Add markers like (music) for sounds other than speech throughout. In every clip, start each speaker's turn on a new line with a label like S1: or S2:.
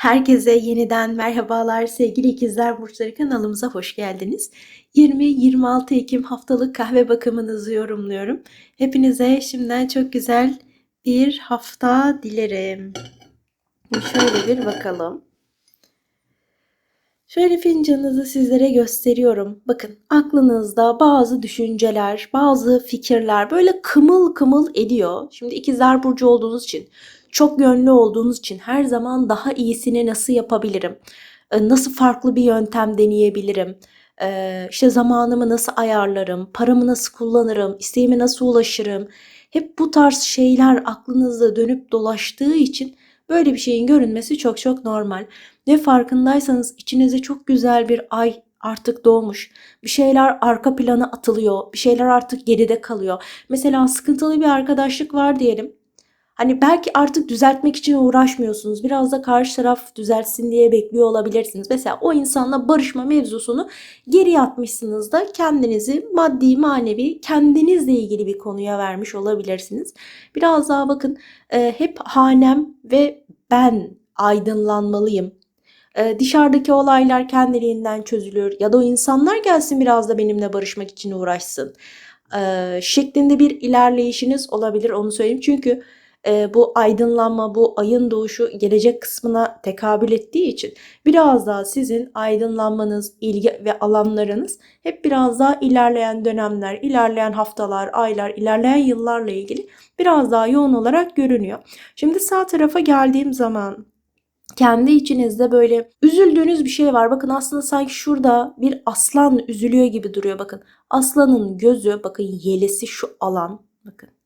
S1: Herkese yeniden merhabalar sevgili ikizler burçları kanalımıza hoş geldiniz. 20-26 Ekim haftalık kahve bakımınızı yorumluyorum. Hepinize şimdiden çok güzel bir hafta dilerim. Şöyle bir bakalım. Şöyle fincanınızı sizlere gösteriyorum. Bakın aklınızda bazı düşünceler, bazı fikirler böyle kımıl kımıl ediyor. Şimdi ikizler burcu olduğunuz için çok yönlü olduğunuz için her zaman daha iyisini nasıl yapabilirim? Ee, nasıl farklı bir yöntem deneyebilirim? Ee, işte zamanımı nasıl ayarlarım? Paramı nasıl kullanırım? İsteğime nasıl ulaşırım? Hep bu tarz şeyler aklınızda dönüp dolaştığı için böyle bir şeyin görünmesi çok çok normal. Ve farkındaysanız içinize çok güzel bir ay artık doğmuş. Bir şeyler arka plana atılıyor. Bir şeyler artık geride kalıyor. Mesela sıkıntılı bir arkadaşlık var diyelim Hani belki artık düzeltmek için uğraşmıyorsunuz. Biraz da karşı taraf düzeltsin diye bekliyor olabilirsiniz. Mesela o insanla barışma mevzusunu geri atmışsınız da kendinizi maddi manevi kendinizle ilgili bir konuya vermiş olabilirsiniz. Biraz daha bakın e, hep hanem ve ben aydınlanmalıyım. E, dışarıdaki olaylar kendiliğinden çözülür ya da o insanlar gelsin biraz da benimle barışmak için uğraşsın. E, şeklinde bir ilerleyişiniz olabilir onu söyleyeyim. Çünkü e, bu aydınlanma, bu ayın doğuşu gelecek kısmına tekabül ettiği için biraz daha sizin aydınlanmanız, ilgi ve alanlarınız hep biraz daha ilerleyen dönemler, ilerleyen haftalar, aylar, ilerleyen yıllarla ilgili biraz daha yoğun olarak görünüyor. Şimdi sağ tarafa geldiğim zaman kendi içinizde böyle üzüldüğünüz bir şey var. Bakın aslında sanki şurada bir aslan üzülüyor gibi duruyor. Bakın aslanın gözü, bakın yelesi şu alan. Bakın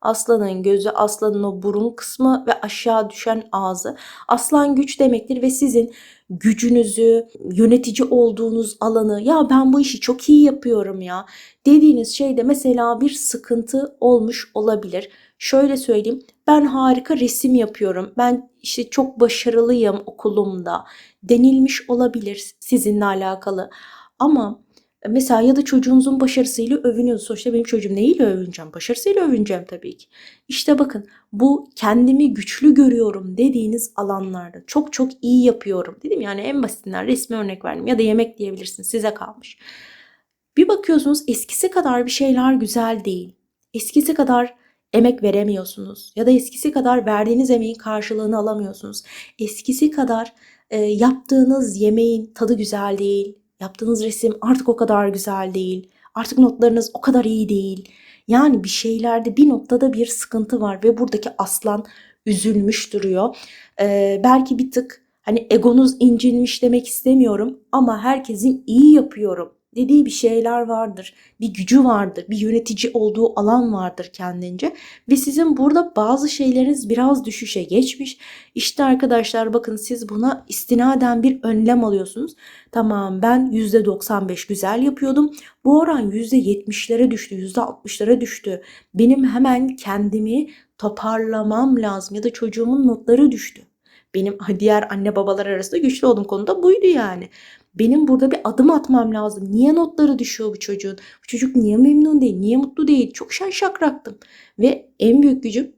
S1: Aslanın gözü, aslanın o burun kısmı ve aşağı düşen ağzı. Aslan güç demektir ve sizin gücünüzü, yönetici olduğunuz alanı ya ben bu işi çok iyi yapıyorum ya dediğiniz şeyde mesela bir sıkıntı olmuş olabilir. Şöyle söyleyeyim ben harika resim yapıyorum. Ben işte çok başarılıyım okulumda denilmiş olabilir sizinle alakalı. Ama Mesela ya da çocuğunuzun başarısıyla övünüyorsunuz. Sonuçta benim çocuğum neyle övüneceğim? Başarısıyla övüneceğim tabii ki. İşte bakın bu kendimi güçlü görüyorum dediğiniz alanlarda çok çok iyi yapıyorum. Dedim yani en basitinden resmi örnek verdim ya da yemek diyebilirsiniz size kalmış. Bir bakıyorsunuz eskisi kadar bir şeyler güzel değil. Eskisi kadar emek veremiyorsunuz ya da eskisi kadar verdiğiniz emeğin karşılığını alamıyorsunuz. Eskisi kadar e, yaptığınız yemeğin tadı güzel değil, Yaptığınız resim artık o kadar güzel değil. Artık notlarınız o kadar iyi değil. Yani bir şeylerde bir noktada bir sıkıntı var ve buradaki aslan üzülmüş duruyor. Ee, belki bir tık hani egonuz incinmiş demek istemiyorum ama herkesin iyi yapıyorum dediği bir şeyler vardır. Bir gücü vardır. Bir yönetici olduğu alan vardır kendince. Ve sizin burada bazı şeyleriniz biraz düşüşe geçmiş. İşte arkadaşlar bakın siz buna istinaden bir önlem alıyorsunuz. Tamam ben %95 güzel yapıyordum. Bu oran %70'lere düştü, %60'lara düştü. Benim hemen kendimi toparlamam lazım ya da çocuğumun notları düştü. Benim (laughs) diğer anne babalar arasında güçlü olduğum konuda buydu yani. Benim burada bir adım atmam lazım. Niye notları düşüyor bu çocuğun? Bu çocuk niye memnun değil? Niye mutlu değil? Çok şen şakraktım. Ve en büyük gücüm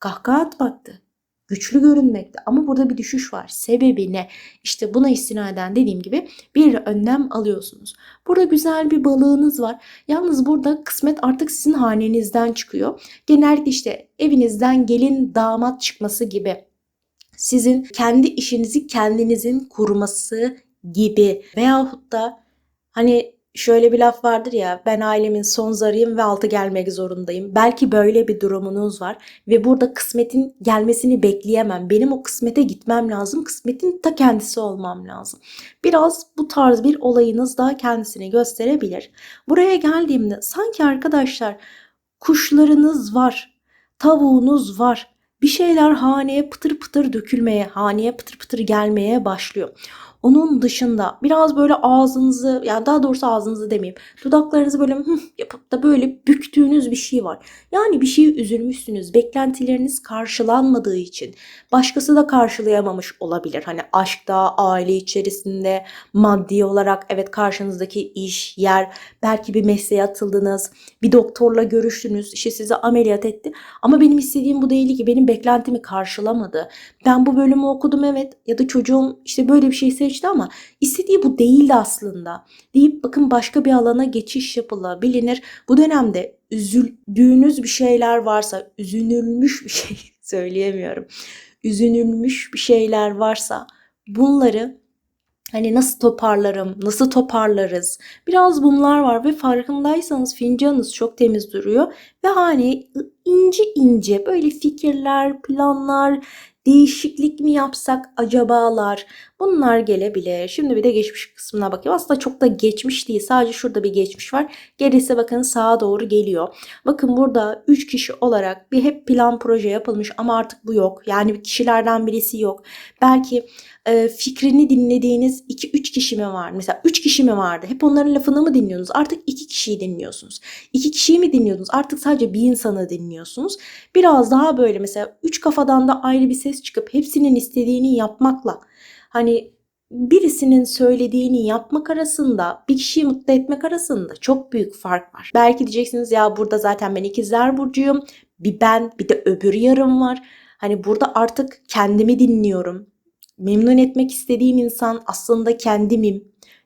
S1: kahkaha atmaktı. Güçlü görünmekte ama burada bir düşüş var. Sebebi ne? İşte buna istinaden dediğim gibi bir önlem alıyorsunuz. Burada güzel bir balığınız var. Yalnız burada kısmet artık sizin hanenizden çıkıyor. Genellikle işte evinizden gelin damat çıkması gibi sizin kendi işinizi kendinizin kurması gibi veyahut da hani şöyle bir laf vardır ya ben ailemin son zarıyım ve altı gelmek zorundayım. Belki böyle bir durumunuz var ve burada kısmetin gelmesini bekleyemem. Benim o kısmete gitmem lazım. Kısmetin ta kendisi olmam lazım. Biraz bu tarz bir olayınız da kendisini gösterebilir. Buraya geldiğimde sanki arkadaşlar kuşlarınız var, tavuğunuz var. Bir şeyler haneye pıtır pıtır dökülmeye, haneye pıtır pıtır gelmeye başlıyor. Onun dışında biraz böyle ağzınızı yani daha doğrusu ağzınızı demeyeyim. Dudaklarınızı böyle hıh yapıp da böyle büktüğünüz bir şey var. Yani bir şeye üzülmüşsünüz. Beklentileriniz karşılanmadığı için. Başkası da karşılayamamış olabilir. Hani aşkta, aile içerisinde, maddi olarak evet karşınızdaki iş, yer, belki bir mesleğe atıldınız, bir doktorla görüştünüz, işte sizi ameliyat etti. Ama benim istediğim bu değildi ki benim beklentimi karşılamadı. Ben bu bölümü okudum evet ya da çocuğum işte böyle bir şey seçti ama istediği bu değildi aslında. Deyip bakın başka bir alana geçiş yapılabilir. Bu dönemde üzüldüğünüz bir şeyler varsa, üzünülmüş bir şey (laughs) söyleyemiyorum. Üzünülmüş bir şeyler varsa bunları Hani nasıl toparlarım, nasıl toparlarız? Biraz bunlar var ve farkındaysanız fincanınız çok temiz duruyor. Ve hani ince ince böyle fikirler, planlar, değişiklik mi yapsak acabalar bunlar gelebilir. Şimdi bir de geçmiş kısmına bakayım. Aslında çok da geçmiş değil. Sadece şurada bir geçmiş var. Gerisi bakın sağa doğru geliyor. Bakın burada 3 kişi olarak bir hep plan proje yapılmış ama artık bu yok. Yani kişilerden birisi yok. Belki e, fikrini dinlediğiniz 2-3 kişi mi var? Mesela 3 kişi mi vardı? Hep onların lafını mı dinliyorsunuz? Artık 2 kişiyi dinliyorsunuz. 2 kişiyi mi dinliyordunuz? Artık sadece bir insanı dinliyorsunuz. Biraz daha böyle mesela 3 kafadan da ayrı bir ses çıkıp hepsinin istediğini yapmakla hani birisinin söylediğini yapmak arasında bir kişiyi mutlu etmek arasında çok büyük fark var. Belki diyeceksiniz ya burada zaten ben ikizler burcuyum. Bir ben bir de öbür yarım var. Hani burada artık kendimi dinliyorum memnun etmek istediğim insan aslında kendimim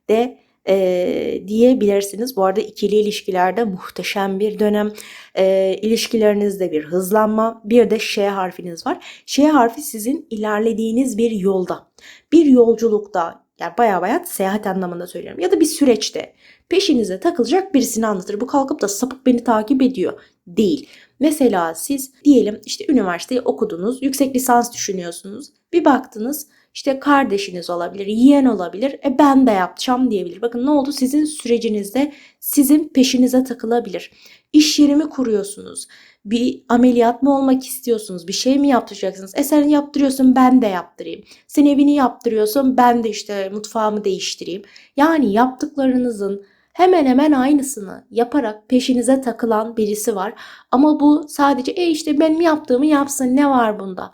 S1: de e, diyebilirsiniz. Bu arada ikili ilişkilerde muhteşem bir dönem. E, ilişkilerinizde bir hızlanma. Bir de Ş harfiniz var. Ş harfi sizin ilerlediğiniz bir yolda. Bir yolculukta yani baya baya seyahat anlamında söylüyorum. Ya da bir süreçte peşinize takılacak birisini anlatır. Bu kalkıp da sapık beni takip ediyor değil. Mesela siz diyelim işte üniversiteyi okudunuz, yüksek lisans düşünüyorsunuz. Bir baktınız işte kardeşiniz olabilir, yeğen olabilir. E ben de yapacağım diyebilir. Bakın ne oldu? Sizin sürecinizde sizin peşinize takılabilir. İş yerimi kuruyorsunuz. Bir ameliyat mı olmak istiyorsunuz? Bir şey mi yaptıracaksınız? E sen yaptırıyorsun ben de yaptırayım. Sen evini yaptırıyorsun ben de işte mutfağımı değiştireyim. Yani yaptıklarınızın hemen hemen aynısını yaparak peşinize takılan birisi var. Ama bu sadece e işte benim yaptığımı yapsın ne var bunda?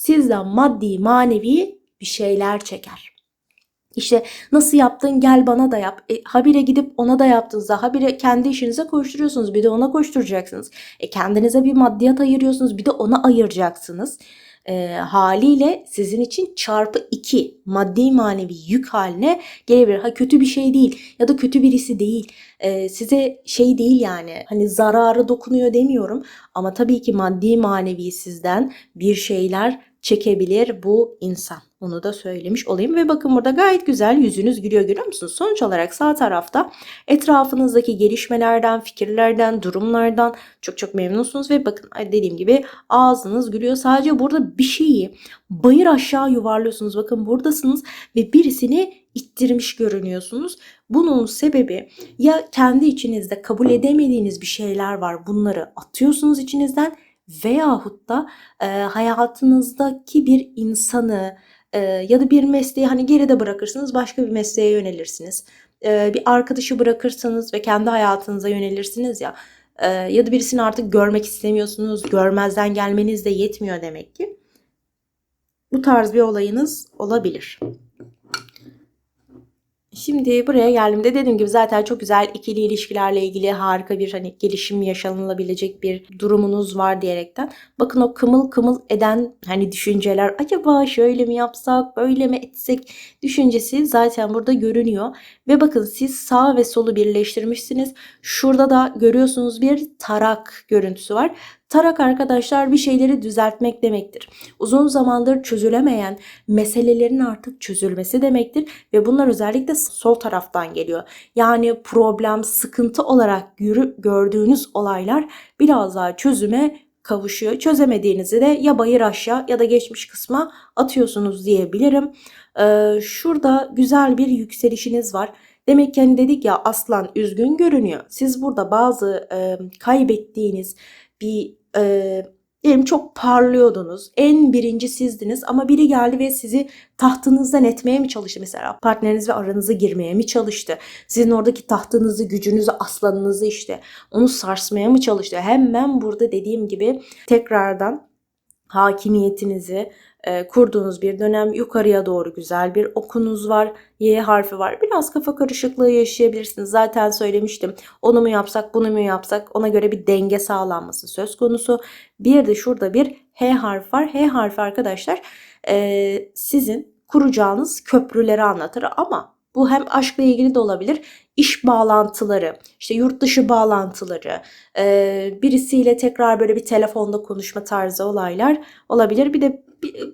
S1: Sizden maddi manevi bir şeyler çeker. İşte nasıl yaptın gel bana da yap. E, habire gidip ona da yaptığınızda habire kendi işinize koşturuyorsunuz. Bir de ona koşturacaksınız. E, kendinize bir maddiyat ayırıyorsunuz. Bir de ona ayıracaksınız. E, haliyle sizin için çarpı 2 maddi manevi yük haline gelebilir. Ha kötü bir şey değil ya da kötü birisi değil. E, size şey değil yani hani zararı dokunuyor demiyorum. Ama tabii ki maddi manevi sizden bir şeyler çekebilir bu insan. Onu da söylemiş olayım ve bakın burada gayet güzel yüzünüz gülüyor görüyor musunuz? Sonuç olarak sağ tarafta etrafınızdaki gelişmelerden, fikirlerden, durumlardan çok çok memnunsunuz ve bakın dediğim gibi ağzınız gülüyor. Sadece burada bir şeyi bayır aşağı yuvarlıyorsunuz. Bakın buradasınız ve birisini ittirmiş görünüyorsunuz. Bunun sebebi ya kendi içinizde kabul edemediğiniz bir şeyler var. Bunları atıyorsunuz içinizden veyahut da e, hayatınızdaki bir insanı e, ya da bir mesleği hani geride bırakırsınız başka bir mesleğe yönelirsiniz. E, bir arkadaşı bırakırsanız ve kendi hayatınıza yönelirsiniz ya e, ya da birisini artık görmek istemiyorsunuz görmezden gelmeniz de yetmiyor demek ki. Bu tarz bir olayınız olabilir. Şimdi buraya geldiğimde dediğim gibi zaten çok güzel ikili ilişkilerle ilgili harika bir hani gelişim yaşanılabilecek bir durumunuz var diyerekten. Bakın o kımıl kımıl eden hani düşünceler acaba şöyle mi yapsak böyle mi etsek düşüncesi zaten burada görünüyor. Ve bakın siz sağ ve solu birleştirmişsiniz. Şurada da görüyorsunuz bir tarak görüntüsü var. Tarak arkadaşlar bir şeyleri düzeltmek demektir. Uzun zamandır çözülemeyen meselelerin artık çözülmesi demektir ve bunlar özellikle sol taraftan geliyor. Yani problem, sıkıntı olarak yürü, gördüğünüz olaylar biraz daha çözüme kavuşuyor. Çözemediğinizi de ya bayır aşağı ya da geçmiş kısma atıyorsunuz diyebilirim. Ee, şurada güzel bir yükselişiniz var. Demek ki hani dedik ya aslan üzgün görünüyor. Siz burada bazı e, kaybettiğiniz bir e, Diyelim çok parlıyordunuz. En birinci sizdiniz ama biri geldi ve sizi tahtınızdan etmeye mi çalıştı mesela? Partneriniz ve aranıza girmeye mi çalıştı? Sizin oradaki tahtınızı, gücünüzü, aslanınızı işte onu sarsmaya mı çalıştı? Hemen burada dediğim gibi tekrardan hakimiyetinizi e, kurduğunuz bir dönem yukarıya doğru güzel bir okunuz var. Y harfi var. Biraz kafa karışıklığı yaşayabilirsiniz. Zaten söylemiştim. Onu mu yapsak, bunu mu yapsak? Ona göre bir denge sağlanması söz konusu. Bir de şurada bir H harfi var. H harfi arkadaşlar e, sizin kuracağınız köprüleri anlatır ama bu hem aşkla ilgili de olabilir, iş bağlantıları, işte yurt dışı bağlantıları, e, birisiyle tekrar böyle bir telefonda konuşma tarzı olaylar olabilir. Bir de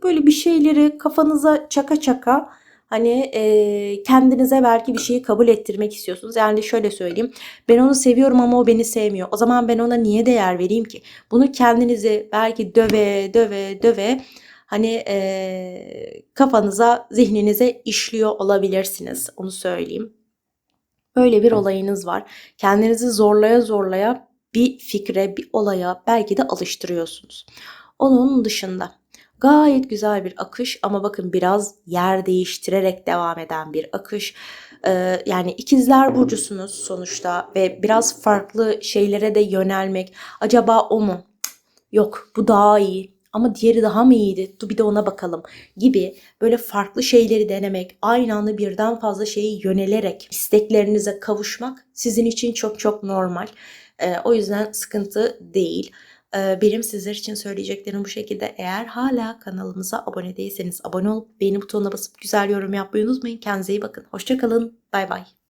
S1: böyle bir şeyleri kafanıza çaka çaka hani e, kendinize belki bir şeyi kabul ettirmek istiyorsunuz. Yani şöyle söyleyeyim, ben onu seviyorum ama o beni sevmiyor. O zaman ben ona niye değer vereyim ki? Bunu kendinizi belki döve döve döve hani eee, kafanıza, zihninize işliyor olabilirsiniz. Onu söyleyeyim. Böyle bir olayınız var. Kendinizi zorlaya zorlaya bir fikre, bir olaya belki de alıştırıyorsunuz. Onun dışında gayet güzel bir akış ama bakın biraz yer değiştirerek devam eden bir akış. Ee, yani ikizler burcusunuz sonuçta ve biraz farklı şeylere de yönelmek. Acaba o mu? Yok bu daha iyi ama diğeri daha mı iyiydi? Dur bir de ona bakalım gibi böyle farklı şeyleri denemek, aynı anda birden fazla şeyi yönelerek isteklerinize kavuşmak sizin için çok çok normal. Ee, o yüzden sıkıntı değil. Ee, benim sizler için söyleyeceklerim bu şekilde. Eğer hala kanalımıza abone değilseniz abone olup beğeni butonuna basıp güzel yorum yapmayı unutmayın. Kendinize iyi bakın. Hoşçakalın. Bay bay.